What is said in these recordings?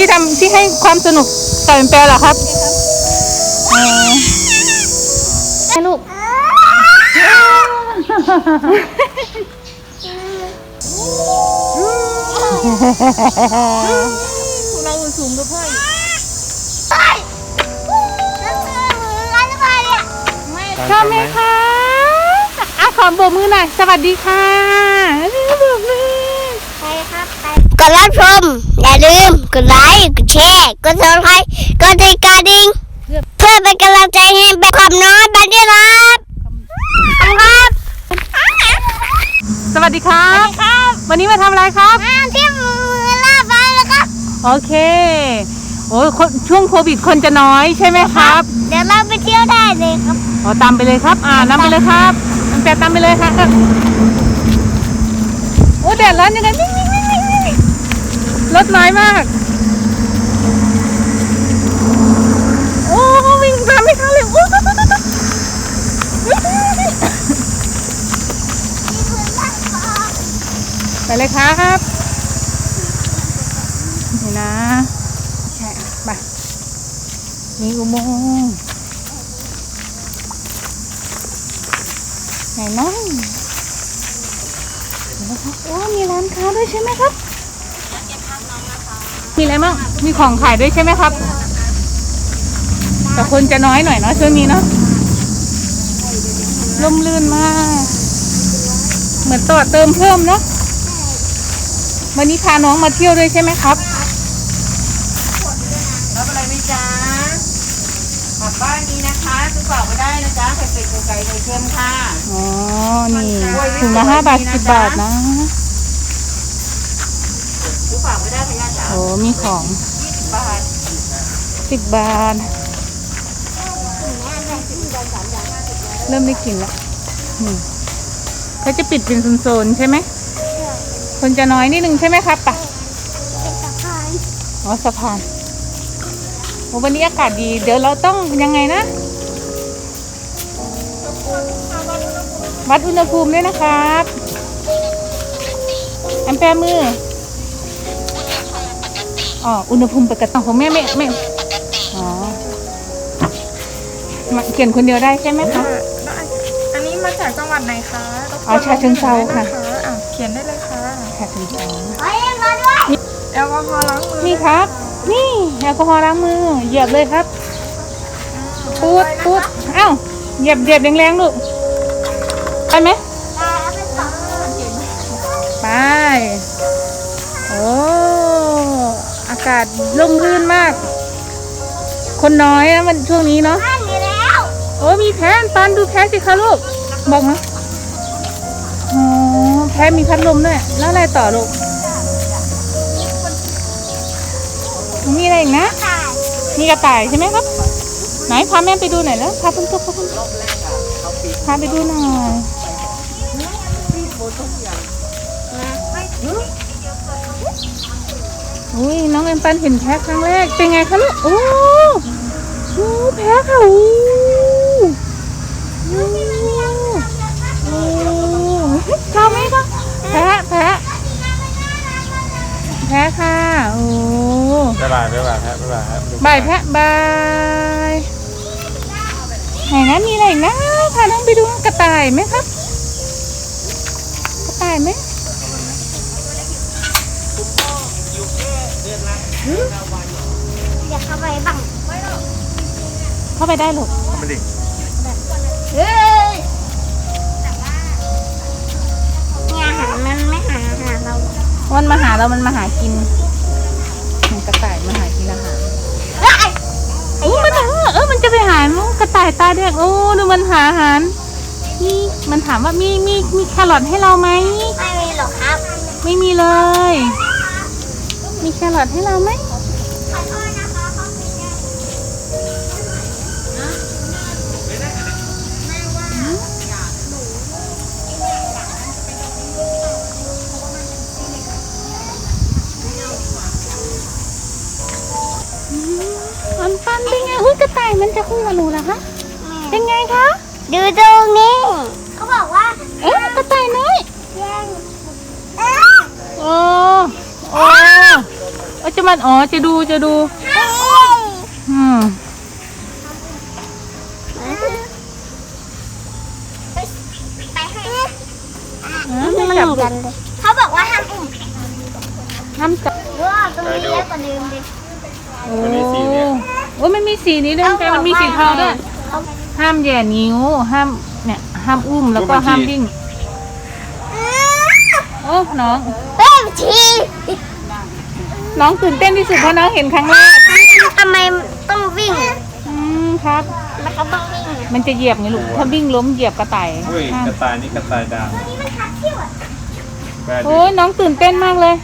ขอบคุณที่ทำที่ให้ความสนุกกับแปลเหรอครับเออให้ลูกเราสูงกับพ่ออีกชอบไหมคะอะขอโบกมือหน่อย สวัสดีค่ะโบกมือกดรับชม อย่าลืม กดไลค์ กดแชร์ กดซับสไครต์กดติดกระดิ่งเพื่อเป็นกำลังใจให้เป็นความน้อยบันที่รับครับ สวัสดีครับ ครับวันนี้มาทำอะไรครับ อ่าที่มือลาฟ้าแล้วครับ โอเคโอ้ยคนช่วงโควิดคนจะน้อยใช่ไหมครับเดี๋ยวเราไปเที่ยวได้เลยครับ อ๋อตามไปเลยครับ อ่านำไปเลยครับน้ำแปดตามไปเลยค่ะโอ้แดดร้อนยังไงวิ่งวิ่งวิ่งวิ่งวิ่งรถน้อยมาก โอ้วิ่งตามไม่ทันเลยโอ้ตุ๊ดตุ๊ดตุ๊ดตุ๊ดไป เลยครับนี่นะใช่อะไปมีอุโมงค์ไหนน้องนะครับโอ้มีร้านค้าด้วยใช่ไหมครับมีอะไรบ้างมีของขายด้วยใช่ไหมครับ แต่คนจะน้อยหน่อยเนาะช่วงนี้เนาะร่มรื่นมาก เหมือนต่อเติมเพิ่มเนาะ วันนี้พาน้องมาเที่ยวด้วยใช่ไหมครับรับอะไรไหมจ๊ะกลับบ้านนี้นะคะซื้อฝากไม่ได้นะจ๊ะไข่เป็ดไข่ไก่ไข่เค็มค่ะอ๋อนี่ถุงละห้าบาทสิบบาทนะซื้อฝากไม่ได้ค่ะย่าจ๋าโอ้มีของบาทสิบบาทเริ่มได้กลิ่นแล้วนี่เขาจะปิดเป็นโซนๆใช่ไหม คนจะน้อยนิดนึงใช่ไหมครับปะอ๋อสะพานโอ้วันนี้อากาศดี เดี๋ยวเราต้องยังไงนะวัดอุณหภูมิด้วยนะครับแอมแปร์มืออ๋ออุณหภูมิปกติของแม่ไม่ไม่อ๋อมาเขียนคนเดียวได้ใช่ไหมคะได้อันนี้มาจากจังหวัดไหนคะรบกวนอ๋อฉะเชิงเทราค่ะ ลงนอะเขียนได้เลยค่ะ ค่ะถึงสองเฮ้ยมาด้วยแอลกอฮอล์ล้างมือนี่ครับ นี่แอลกอฮอล์ล้างมือเหยียบเลยครับปูดปูดเอ้าเหยียบเหยียบแรงๆลูกไปไหมไปโอ้อากาศร่มรื่นมาก คนน้อยนะมันช่วงนี้เนาะบ้านมีแล้วโอ้มีแพ้ตอนดูแพ้สิคะลูกบอกมาอ๋อ แพ้มีพัดลมด้วย แล้วอะไรต่อลูก มีอะไรอีกนะ มีกระต่ายใช่ไหมครับ ไหนพาแม่ไปดูหน่อยแล้วพาเพื่อนๆพาเพื่อนพาไปดูหน่อยอุ้ยน้องแอมปันเห็นแพ้ครั้งแรก เป็นไงคะลูก โอ้โหแพ้ค่ะโอ้โหโอ้โหชอบไหม คะแพ้แพ้แพ้ค่ะ โอ้บ๊ายบายบ๊ายบายครับบ๊ายบายครับบายแพะบายไหนนะมีอะไรอีกนะพาน้องไปดูกระต่ายไหมครับ กระต่ายไหมอยากเข้าไปบ้างเข้าไปได้หรอ มันมาหาเรา มันมาหากินมันกระต่ายมาหากินอาหารเฮ้ยโอ้มันเออเออ มันจะไปหามั้งกระต่ายตาแดงโอ้ดูมันหาอาหารนี่มันถามว่ามีมีมีแครอทให้เราไหม ไม่มีหรอกครับ ไม่มีเลย มีแครอทให้เราไหม มันจะคู่กับหนูเหรอคะ เป็นไงคะ ดูตรงนี้ เขาบอกว่า เอ๊ะกระต่ายน้อยแย่งโอ้โอ้เออจะมัน อ๋อ จะดู จะดู อืม ไปให้ อะไม่จับลูก เขาบอกว่าห้ามอุ้ม ห้ามจับ ว้าวตรงนี้เยอะกว่าเดิมดิ โอ้โอ้มั นมีสีนี้ด้วยแต่มันมีสีเทาด้วยห้ามแหย่นิ้ว ห้ามเนี่ยห้ามอุ้มแล้วก็ห้ามวิ่งโอ้น้องเฮ้ยชีน้องตื่นเต้นที่สุดเพราะน้องเห็นครั้งแรกทำไมต้องวิ่ง อืมครับแล้วก็ต้องวิ่งมันจะเหยียบไงลูกถ้าวิ่งล้มเหยียบกระต่ายอุ้ยห้ามกระต่ายนี่กระต่ายด่างนี่มันคัดเที่ยวอะแปดโอ้ยน้องตื่นเต้นมากเลย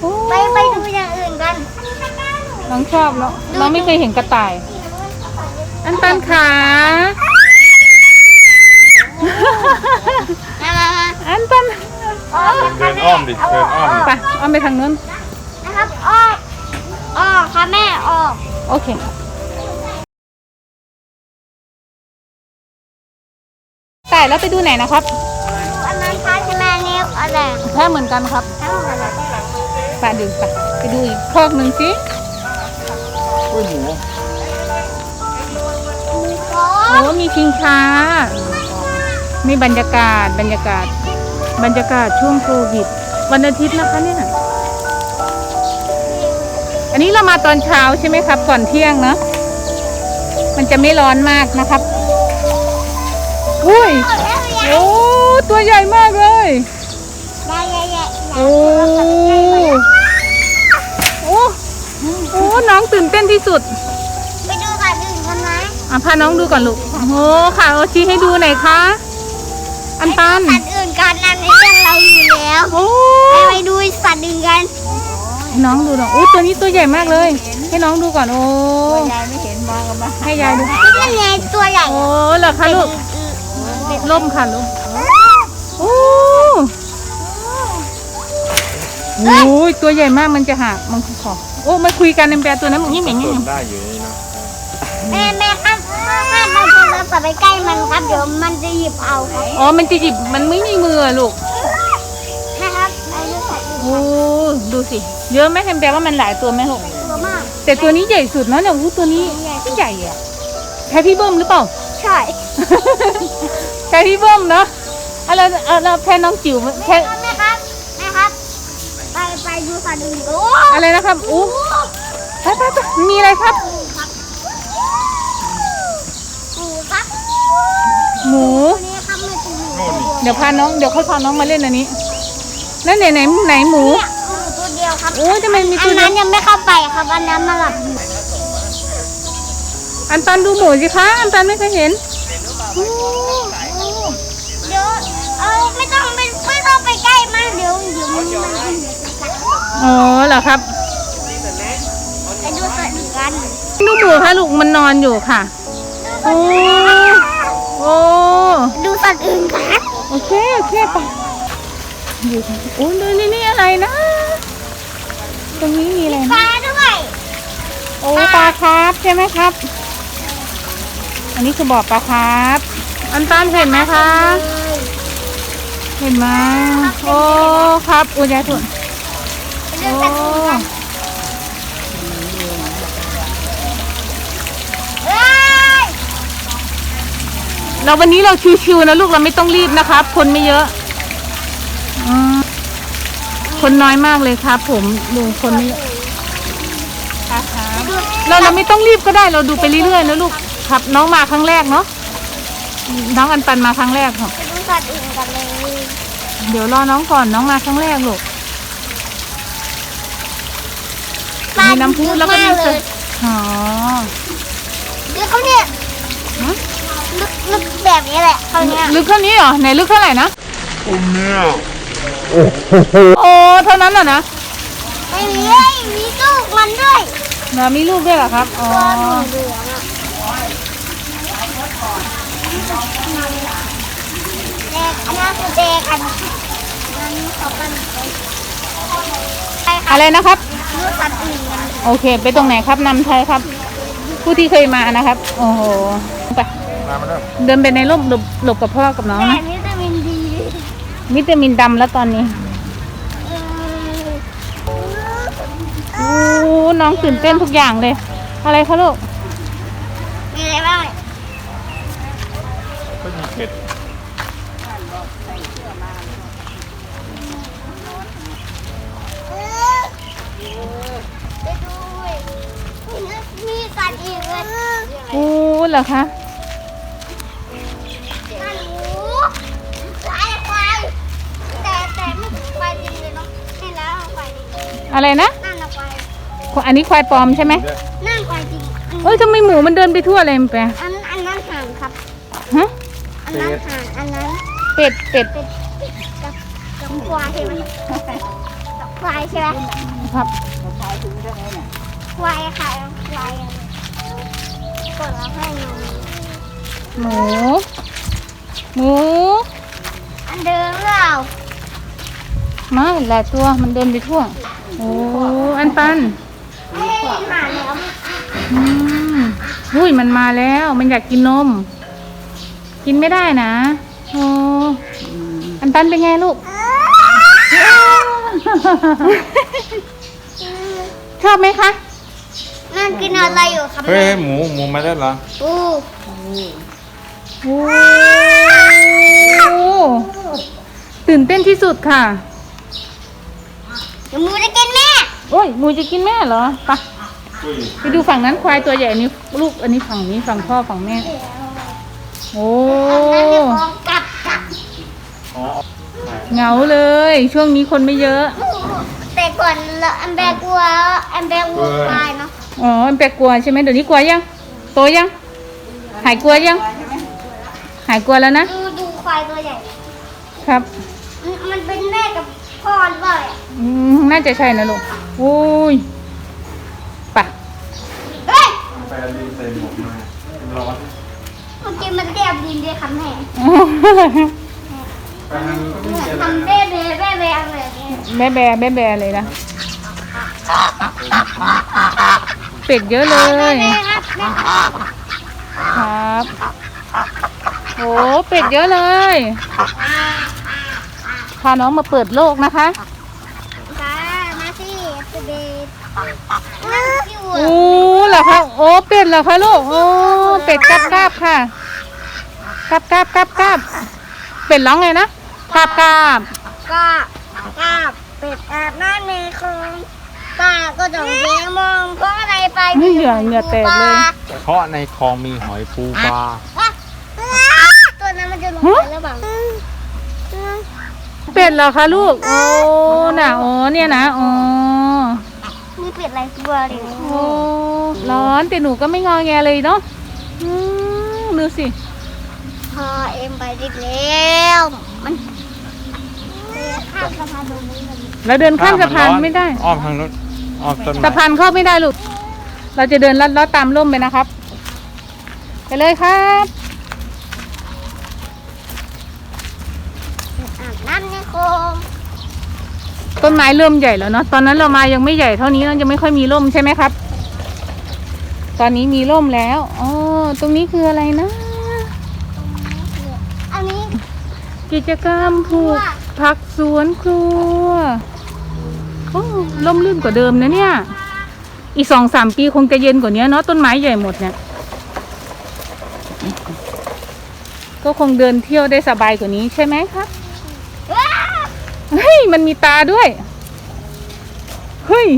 โอ้ไปไปดูอย่างอื่นกัน น้องชอบเนาะน้องไม่เคยเห็นกระต่าย อันตันขามามามาอันตันออกเดินอ้อมดิ เดินอ้อมดิไปเอาไปทางนู้น นะครับออกออกค่ะแม่ออก โอเคแต่แล้วไปดูไหนนะครับดูอันนั้นค่ะใช่ไหมนิ้วอะไรแค่เหมือนกันครับทั้งหมดเลยไปดูไปไปดูอีกคอกหนึ่งสิอุ้ยหมูโอ้โอ้มีชิงช้า มีบรรยากาศบรรยากาศ บรรยากาศช่วงโควิด วันอาทิตย์นะคะเนี่ย อันนี้เรามาตอนเช้าใช่ไหมครับ ก่อนเที่ยงเนอะมันจะไม่ร้อนมากนะครับอุ้ยโอ้ตัวใหญ่มากเลยยายยายยายโอ้โอ้โอ้น้องตื่นเต้นที่สุด ไปดูก่อนอื่นกันไหม อะพาน้องดูก่อนลูก โอ้ค่ะโอชี้ให้ดูหน่อยคะอันตันสัตว์อื่นกันอันนี้ยังเราอยู่แล้วโอ้ไปดูสัตว์อื่นกันให้น้องดูหน่อยโอ้ตัวนี้ตัวใหญ่มากเลย ให้น้องดูก่อนโอ้ยายไม่เห็นมากันมาให้ยายดูนี่ไงตัวใหญ่โอ้เหรอคะลูกล่มค่ะลูกโอ้โอ้ยตัวใหญ่มากมันจะหักมันขอโอ้มาคุยกันในแปลตัวนั้นมึงยิ่งเหม่งสยิ่งนได้อยู่นี่เนาะแม่แม่ครับถ้าเรา โทรศัพท์ไปใกล้มันครับ เดี๋ยวมันจะหยิบเอาครับ อ๋อ มันจะหยิบมันไม่มีมืออะลูกนะครับไปดูสัตว์อื่นโอ้ดูสิ เยอะไหมแฮมแปลว่ามันหลายตัวไหมลูกตัวมาก แต่ตัวนี้ใหญ่สุดเนาะเนี่ยอู้ตัวนี้ที่ใหญ่อะแค่พี่เบิ้มหรือเปล่า ใช่แค่พี่เบิ้มเนาะอะไรอะไรแพ้น้องจิ๋วแค่แม่ครับแม่ครับ ไปไปดูสัตว์อื่นโอ้อะไรนะครับอู้ไปไปไปมีอะไรครับ หมูครับ หมูตัวนี้ครับมันจะอยู่โน่นนี่เดี๋ยวพาน้อง เดี๋ยวค่อยพาน้องมาเล่นอันนี้ นั่นไหนไหนไหนหมู เนี่ยหมูตัวเดียวครับ โอ้ยทำไมมีอัตัวนเดีนั้ยนวยังไม่เข้าไปครับ อันนั้นมาหลับอยู่อันตันดูหมูสิคะ อันตันไม่เคยเห็น เดี๋ยวเออไม่ต้องไปไม่ต้องไปใกล้มากเดี๋ยวเดี๋ยวมันมันมันกัดอ๋อเหรอครับ ไปดูสัตว์อื่นกันดูหมูค่ะลูกมันนอนอยู่ค่ะ โอ้โอ้ดูสัตว์อื่นกันโอเคโอเคไปอยู่ค่ะโอ้ดูนี่นี่อะไรนะ ตรงนี้มีอะไรปนะลาด้วยโอ้ปลาครับใช่ไหมครับ อันนี้คือบ่อปลาครับอันตันเห็นไหมคะ เห็นไหมโอ้ครับอุยยายถุนไปดูสัตว์อื่นกัน เราวันนี้เราชิวๆนะลูกเราไม่ต้องรีบนะครับ คนไม่เยอะอมคนน้อยมากเลยครับผมดูคนไม่เยอะครับเราเราไม่ต้องรีบก็ได้เราดูไปเรื่อยๆนะลูกครับ น้องมาครั้งแรกเนาะน้องอันปันมาครั้งแรกครับไปดูสัตว์อื่นกันเลยเดี๋ยวรอน้องก่อนน้องมาครั้งแรกลูกมีน้ำพุแล้วก็มีเยเสือะอมากเลยอ๋อแล้วเขาเนี่ยฮะ ลึกลึกแบบนี้แหละเขาเนี่ยลึกเท่านี้เหรอไหนลึกเท่าไหร่นะโอ้เท่านั้นเหรอนะไม่มีเอ้ยมีลูกมันด้วยเนอะมีลูกด้วยเหรอครับอ๋อตัวเหลืองๆอะแดกอันนั้นคือแดกอันนั้นเขาปั้นไปค่ะอะไรนะครับดูสัตว์อื่นกันโอเค ไปตรงไหนครับนำไทยครับ ผู้ที่เคยมานะครับ โอ้โหไป มามาแล้วเดินไปในร่มหลบหลบกับพ่อกับน้องแต่นะวิตามินดีวิตามินดำแล้วตอนนี้เออโอ้น้องตื่นเต้นทุกอย่างเลย อะไรคะลูกมีอะไรบ้างก็มีเผ็ดไปดูมีสัตว์อีกเลยโอ้เหรอคะ อะไรนะนั่นนะควายอันนี้ควายปลอมใช่ไหมนั่นควายจริงอันเอ้ยทำไมหมูมันเดินไปทั่วเลยมันไปอันอันนั้นห่างครับฮะอันนั้นห่างอันนั้นเป็ดเป็ดเป็นกับกับควายใช่ไหมกับควายใช่ไหมครับควายค่ะควายอะกดแล้วให้นมหมูหมูอันเดิมเปล่า ไม่หลายตัวมันเดินไปทั่ว โอ้อันปันไม่ได้หาแล้วอืมอุ้ยมันมาแล้ว มันอยากกินนม กินไม่ได้นะโอ้อันปันเป็นไงลูก ชอบไหมคะนั่นกินอะไรอยู่ครับเฮ้ยหมูหมูมาได้เหรอปูโอ้ตื่นเต้นที่สุดค่ะ เดี๋ยวมูจะกินแม่ โอ้ยหมูจะกินแม่เหรอไปะอุ้ยไปดูฝั่งนั้นควายตัวใหญ่อันนี้ลูกอันนี้ฝั่งนี้ฝั่งพ่อฝั่งแม่ โอ้นั่นเดี๋ยวของกลับกลับอ๋อเหงาเลย ช่วงนี้คนไม่เยอะ แต่ก่อนเราอันแบกลัวอันแบกวัวควายเนาะอ๋อมันแปลกกลัวใช่ไหมเดี๋ยวนี้กลัวยังโตยังหายกลัวยัง หายกลัวแล้วนะดูดูควายตัวใหญ่ ครับ มันมันเป็นแม่กับพ่อหรือเปล่าเนี่ย อืม น่าจะใช่นะลูกโอ้ยไปะเฮ้ยไปเอาดินใส่หมวกมาร้อนเมื่อกี้มันเรียบดินด้วยคำแห่ไปทางนี้ก็ไม่มีอะไรทำนะเบ้เบ้เบ้เบ้อะไรเนี่ยแบะแบะแบะแบะเลยนะ เป็ดเยอะเลย เบ้ครับแม่ครับ โอ้เป็ดเยอะเลย พาน้องมาเปิดโลกนะคะค่ะมาสิเบ้นั่งอยู่ โอ้ เหรอคะโอ้เป็ดเหรอคะลูกโอ้เป็ดกราบกราบค่ะกราบกราบกราบกราบเป็ดร้องไงนะกราบกราบก็กาบเป็ดอาบน้ำในคลองกาก็จะเลี้ยงมองเพราะอะไรไปเฮ้ยเหงื่อเหงื่อแตกเลยเพราะในคลองมีหอยปูปลาตัวนั้นมันจะลงไปหรือเปล่าเป็ดเหรอคะลูกโอ้น่ะอ๋อเนี่ยนะอ๋อมี เป็ดหลายตัวเลยโอ้ร้อนแต่หนูก็ไม่งอแงเลยเนาะอืมดูสิพอเอ็มไปดิแล้วมันข้ามสะพานตรงนี้มันเราเดินข้ามสะพานไม่ได้ อ้อมทางนู้นอ้อมต้นไม้สะพานเข้าไม่ได้ลูก เราจะเดินลัดเลาะตามร่มไปนะครับ ไปเลยครับ อาบน้ำในคลอง ต้นไม้เริ่มใหญ่แล้วเนาะตอนนั้นเรามายังไม่ใหญ่เท่านี้เรายังไม่ค่อยมีร่มใช่ไหมครับ ตอนนี้มีร่มแล้วอ๋อตรงนี้คืออะไรนะ อันนี้กิจกรรมปลูกผักสวนครัวโอ้ร่มรื่นกว่าเดิมนะเนี่ย อีกสองสามปีคงจะเย็นกว่านี้เนาะต้นไม้ใหญ่หมดเนี่ย ก็คงเดินเที่ยวได้สบายกว่านี้ใช่ไหมครับว้า เฮ้ยมันมีตาด้วย เฮ้ย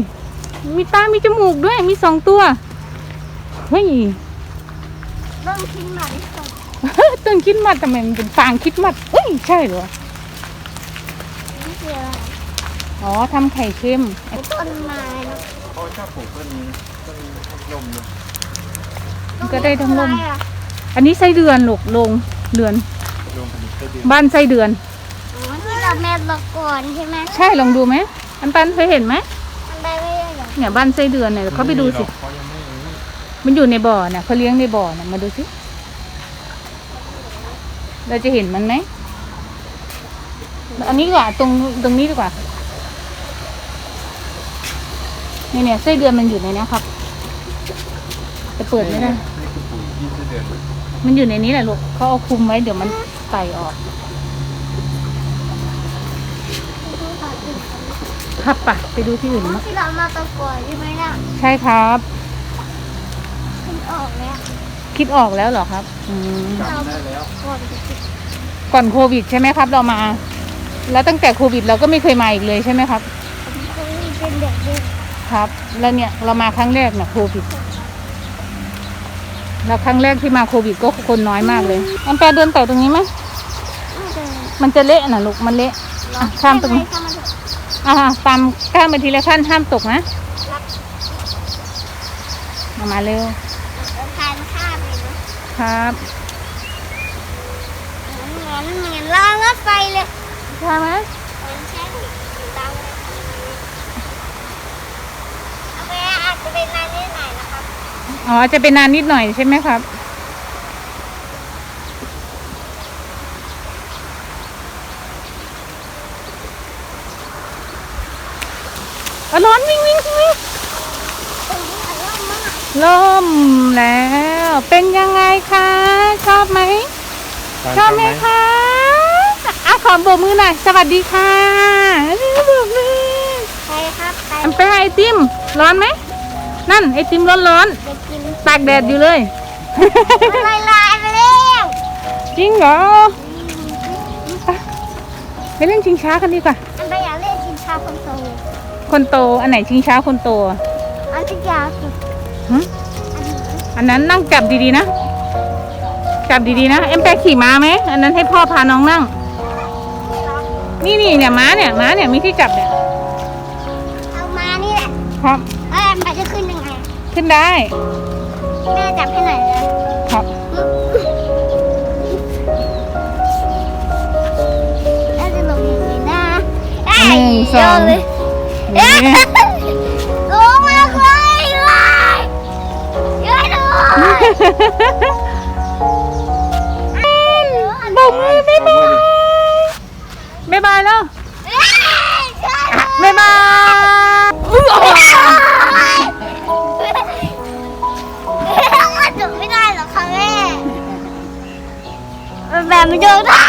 มีตา มีจมูกด้วย มีสองตัว เฮ้ยเริ่มทิ้งหมาดิสดต้นคิดมัดทำไมมันเป็นฟางคิดมัดเอ้ยใช่เหรอนี่คืออะไรอ๋อทำไข่เค็มต้นไม้เนอะเขาชอบปลูกต้นนี้ต้นลมเลยมันก็ได้ทั้งลมอะไรอะอันนี้ไส้เดือนลูกลงเดือนลมผลิตได้ดีบ้านไส้เดือน อ๋อที่เราแม่ละก่อนใช่ไหมใช่ลองดูไหมอันปันเคยเห็นไหมมันได้ไม่ได้เหรอเนี่ยบ้านไส้เดือนเนี่ยเขาไปดูสิ เขายังไม่รู้มันอยู่ในบ่อน่ะเขาเลี้ยงในบ่อน่ะมาดูสิ เราจะเห็นมันไหม อันนี้ดีกว่าตรงตรงนี้ดีกว่าเนี่ยเนี่ยไส้เดือนมันอยู่ในเนี้ยครับจะเปิดไม่ได้ นี่คือปุ๋ยยี่สิบเดือนมันอยู่ในนี้แหละลูกเขาเอาคลุมไว้เดี๋ยวมันไต่ออก ครับปะไปดูที่อื่นมั้งที่เรามาตะก่อนใช่ไหมน่ะใช่ครับออกแล้วคิดออกแล้วเหรอครับอืมจำได้แล้วก่อนจะติดก่อนโควิดใช่ไหมครับ เรามา แล้วตั้งแต่โควิดเราก็ไม่เคยมาอีกเลยใช่ไหมครับ ผมคงเป็นเด็กเด็กครับ แล้วเนี่ยเรามาครั้งแรกเนี่ยโควิดแล้วครั้งแรกที่มาโควิดก็คนน้อยมากเลยอันแปรเดินต่อตรงนี้ไหมมันจะเละนะลูกมันเละอะข้ามตรงนี้ข้ามมาเถ อะอ่าตามข้ามไปทีละขั้นห้ามตกนะมามาเร็วทานข้ามเลยนะครับเหมือนเหมือนรางรถไฟเลยใช่ไหมเหมือนใช่ตามเลยเอาไปอาจจะเป็นนานนิดหน่อยนะครับอ๋อจะเป็นนานนิดหน่อยใช่ไหมครับ อะร้อนวิ่งวิ่งวิ่งล่มแล้ว เป็นยังไงคะ ชอบไหม ชอบไหมคะอะขอโบกมือหน่อย สวัสดีค่ะโบกมือไปครับไปอันไปให้ไอติม ร้อนไหม นั่นไอติมร้อนร้อนจะกินๆตากแดดอยู่เลยมันลายลายไปแล้วจริงเหรอ ไปไปเล่นชิงช้ากันดีกว่า คนโต อันไหนชิงช้าคนโตอะอันที่ยาวสุดหึอันนี้อันนั้นนั่งจับดีๆนะ จับดีๆนะ เอ็มแปรขี่ม้าไหม อันนั้นให้พ่อพาน้องนั่ง นี่นี่เนี่ยม้าเนี่ยม้าเนี่ยมีที่จับเนี่ย เอามานี่แหละครับ เอ้ยมันจะขึ้นยังไงขึ้นได้ แม่จับให้หน่อยนะครับ น่าจะลงอย่างนี้นะหนึ่งสองเยนี่ล งมาเลยเลยเยอะเลยบอกมือบ๊ายบายบ๊ายบายแล้วบ๊ายบายอุ๊ยอ๋อจบไม่ได้หรอคะแม่แบบไม่โดนได้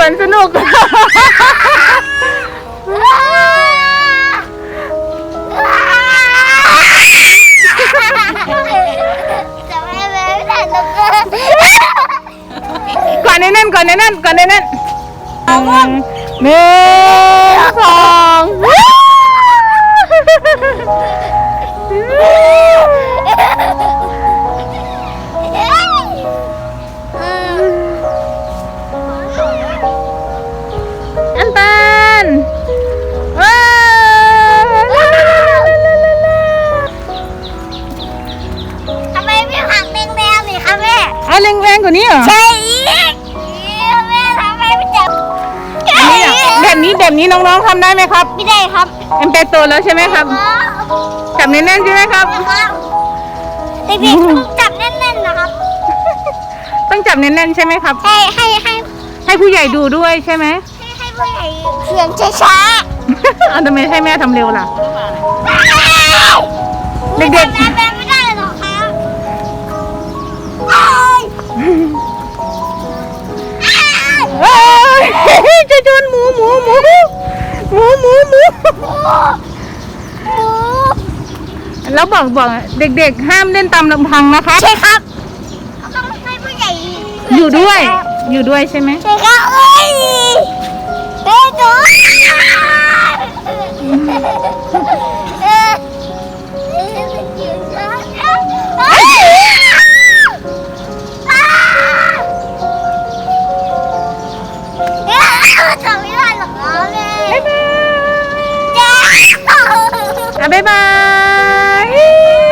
วนสนุก จะไม่แม่ไม่ได้หรอกค่ะก่อนในนั่นก่อนในนั่นก่อนในนั่นหนึ่งหนึ่ง ครับเอ็มเปโตแล้วใช่ไหมครับ จับแน่นๆใช่ไหมครับครับ เด็กๆต้องจับแน่นๆนะครับ ต้องจับแน่นๆใช่ไหมครับ ให้ให้ให้ให้ผู้ใหญ่ดูด้วยใช่ไหมให้ให้ผู้ใหญ่เขียนช้าเอาทำไมให้แม่ทำเร็วล่ะๆเด็กๆแม่แม่ไม่ได้หรอกครับโอ๊ยเอ้ยจะชนหมูหมูหมู หมูหมูหมูหมูแล้วบอกบอกเด็กๆ ห้ามเล่นตามลำพังนะคะใช่ครับต้องให้ผู้ใหญ่อยู่ด้วย อยู่ด้วยใช่ไหมใช่ครับเอ้ยเฮ้ยดูเออเออมันอยู่ช้าเอ้ยอ้าวเอ้ยทำไม่ อะบ๊ายบาย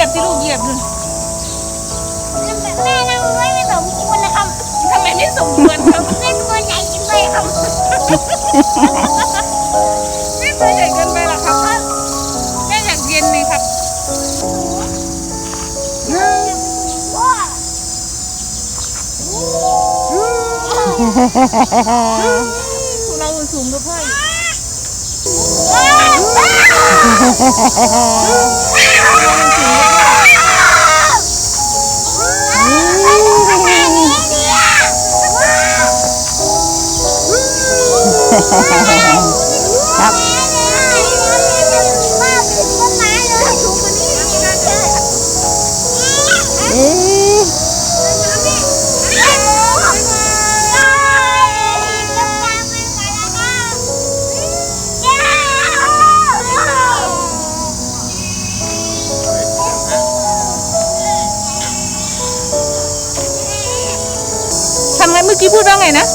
ยียบสิลูกเหยียบดูแม่นั่งด้วยไม่สมควรนะครับทำไมไม่สมควรครับแม่ตัวใหญ่จังเลยครับไม่ตัวใหญ่เกินไปหรอครับแม่อยากเย็นไหมครับว้าเราสูงกว่าพ่อ Yeah. มื่อกี้พูดว่าไงนะ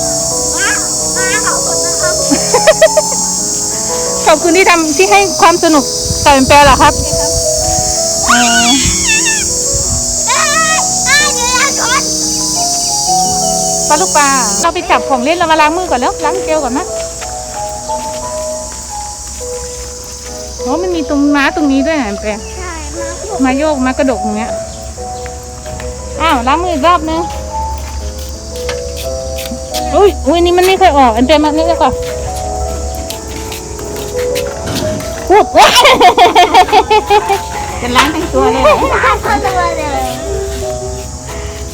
ขอบคุณที่ทำที่ให้ความสนุกกับแปลเหรอครับอ๋อปลาลูกปลาเราไปจับของเล่นเรามาล้างมือก่อนแล้วล้างเจลก่อนนะโอ้มันมีตรงม้าตรงนี้ด้วยนะแปลมาโยกมากระดกอย่างเงี้ย อ้าวล้างมืออีกรอบนึง อุ้ยอุ้ยนี่มันไม่เคยออก อันเปลมานี่แล้วก่อนพูดจะล้างทั้งตัวเลยเหรอ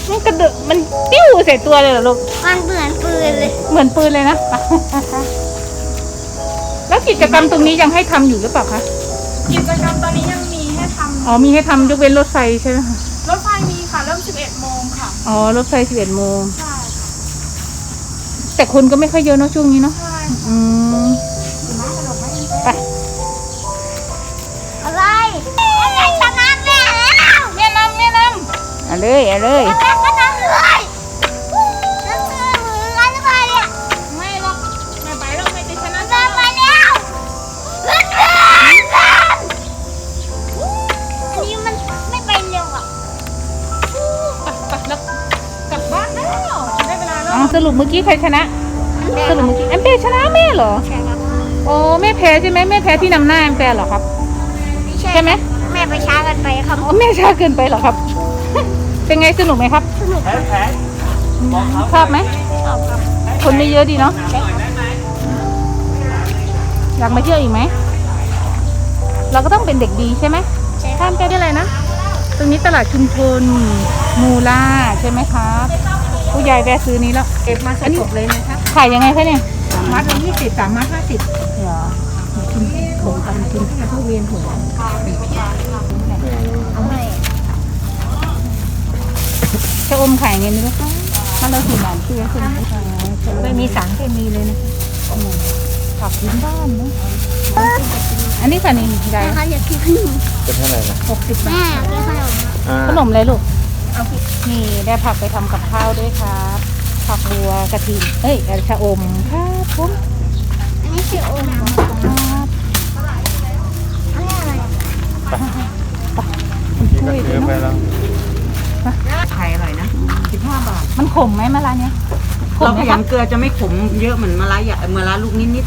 มันกระดึกมันปิ้วใส่ตัวเลยเหรอลูก มันเหมือนปืนเลย เหมือนปืนเลยนะ แล้วกิจกรรมตรงนี้ยังให้ทำอยู่หรือเปล่าคะ กิจกรรมตอนนี้ยังมีให้ทอ๋อ มีให้ทำยกเว้นรถไฟใช่ไหมคะำรถไฟมีค่ะ เริ่ม 11 โมงค่ะ อ๋อ รถไฟสิบเอ็ดโมงใช่ แต่คนก็ไม่ค่อยเยอะเนอะช่วงนี้เนาะใช่อืมไปอะไรอะไรชนะแม่แล้วแม่นำแม่นำเอาเลยเอาเลยแม่ก็ทำเลย สรุปเมื่อกี้ใครชนะ สรุปเมื่อกี้แอมเปชนะแม่เหรอ ใช่ครับโอ้แม่แพ้ใช่ไหมแม่แพ้ที่นำหน้าแอมแปเหรอครับ ใช่ไหมแม่ไปช้ากันไปครับอ๋อแม่ช้าเกินไปเหรอครับ เป็นไงสนุกไหมครับ สนุกชอบไหมชอบครับ คนไม่เยอะดีเนาะอยากมาเที่ยวอีกไหม เราก็ต้องเป็นเด็กดีใช่ไหมใช่คข้ารับมไปได้เลยนะ ตรงนี้ตลาดชุมชนมูล่าใช่ไหมครับ ผู้ใหญ่แวะซื้อนี้แล้วเก็บมาสดๆเลยนะคะขายยังไงคะเนี่ยมัดละยี่สิบสามมัดห้าสิบเหรอผมกันกินทุเรียนหัวเอาให้ชะอมขายไงไม่รู้มันเราถือหนานเชื่อใช่ไหมไม่มีสารเคมีเลยนะผักพื้นบ้านเนาะอันนี้ค่ะนี่ใหญ่แม่เขาอยากกินขนมเป็นเท่าไหร่นะหกสิบบาทแม่อยากกินขนมอ่าขนมอะไรลูก นี่ได้ผักไปทำกับข้าวด้วยครับ ผักบัวกระถิ่นเอ้ยชะอมครับผมอันนี้คือโอมเหรอครับอันนี้อะไรอะที่ก็เยอะไปแล้วไข่อร่อยนะสิบห้าบาท มันขมไหมมะระเนี้ยขมเราไหมขครับยำเกลือจะไม่ขมเยอะเหมือนมะระใหญ่มะระลูกนิด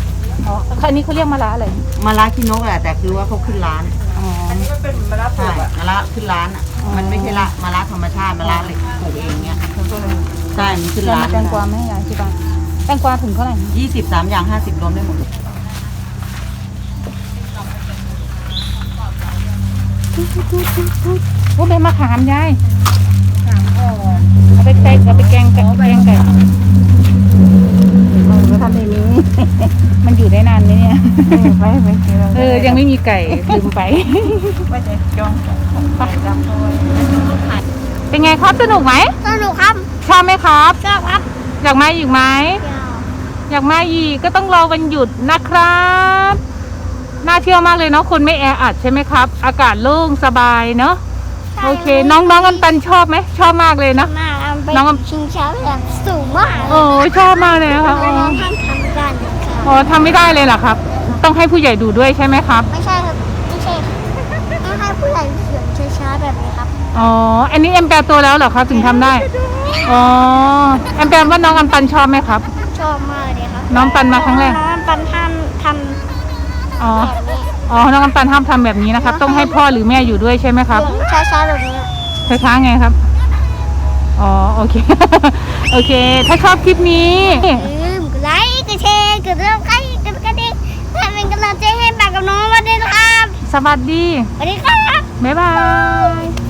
อ๋ออันนี้เขาเรียกมะระอะไรๆมะระที่นกแหละแต่คือว่าเขาขึ้นร้านอ๋อใช่มะระขึ้นร้านอะอ๋อ มันไม่ใช่ละมะระธรรมชาติมะระเหล็กปลูกเองเนี้ยใช่มันขึ้นเรียกร้านมาแตงกวาไหมยายที่บ้านแตงกวาถึงเท่าไหร่ยี่สิบสามอย่างห้าสิบรวมได้หมดโอ้ใบมะขามยายเอาไปแกงเอาไปแกงกับแกงไก่ก็ทำในนี้ มันอยู่ได้นานไหมเนี่ย ไม่ไม่เออ ยังไม่มีไก่ลืมไป ว่าจะจองเป็นไงครับสนุกไหมสนุกครับชอบไหมครับชอบครับ อยากมาอีกไหมอยากมาอีกก็ต้องรอวันหยุดนะครับน่าเที่ยวมากเลยเนาะคนไม่แออัดใช่ไหมครับ อากาศโล่งสบายเนาะโอเค น้องน้องกันปันชอบไหมชอบมากเลยเนาะมากเอา ไปน้องชิงช้าแบบสูงมากโอ้ยชอบมากเลยนะคะอ๋อน้องห้ามทำกันค่ะอ๋อทำไม่ได้เลยเหรอครับ ต้องให้ผู้ใหญ่ดูด้วยใช่ไหมครับ ไม่ใช่ครับไม่ใช่ต้องให้ผู้ใหญ่เขียนเฉยช้าๆแบบนี้ครับอ๋อ อันนี้แอมแปร์โตแล้วเหรอครับถึงทำได้ อ๋อ แอมแปร์ว่าน้องอัมปันชอบไหมครับ ชอบมากเลยครับน้องปันมาครั้งแรก น้องปันทำทำอ๋อ แบบนี้อ๋อ น้องอัมปันห้ามทำแบบนี้นะครับ ต้องให้พ่อหรือแม่อยู่ด้วยใช่ไหมครับช้าๆแบบนี้ ช้าๆไงครับ อ๋อโอเค โอเค ถ้าชอบคลิปนี้ อย่าลืมกดไลค์กดแชร์กดติดตามกดกระดิ่งเพื่อเป็นกำลังใจให้ปากกับน้องวันนี้นะครับ สวัสดี สวัสดีครับ บ๊ายบาย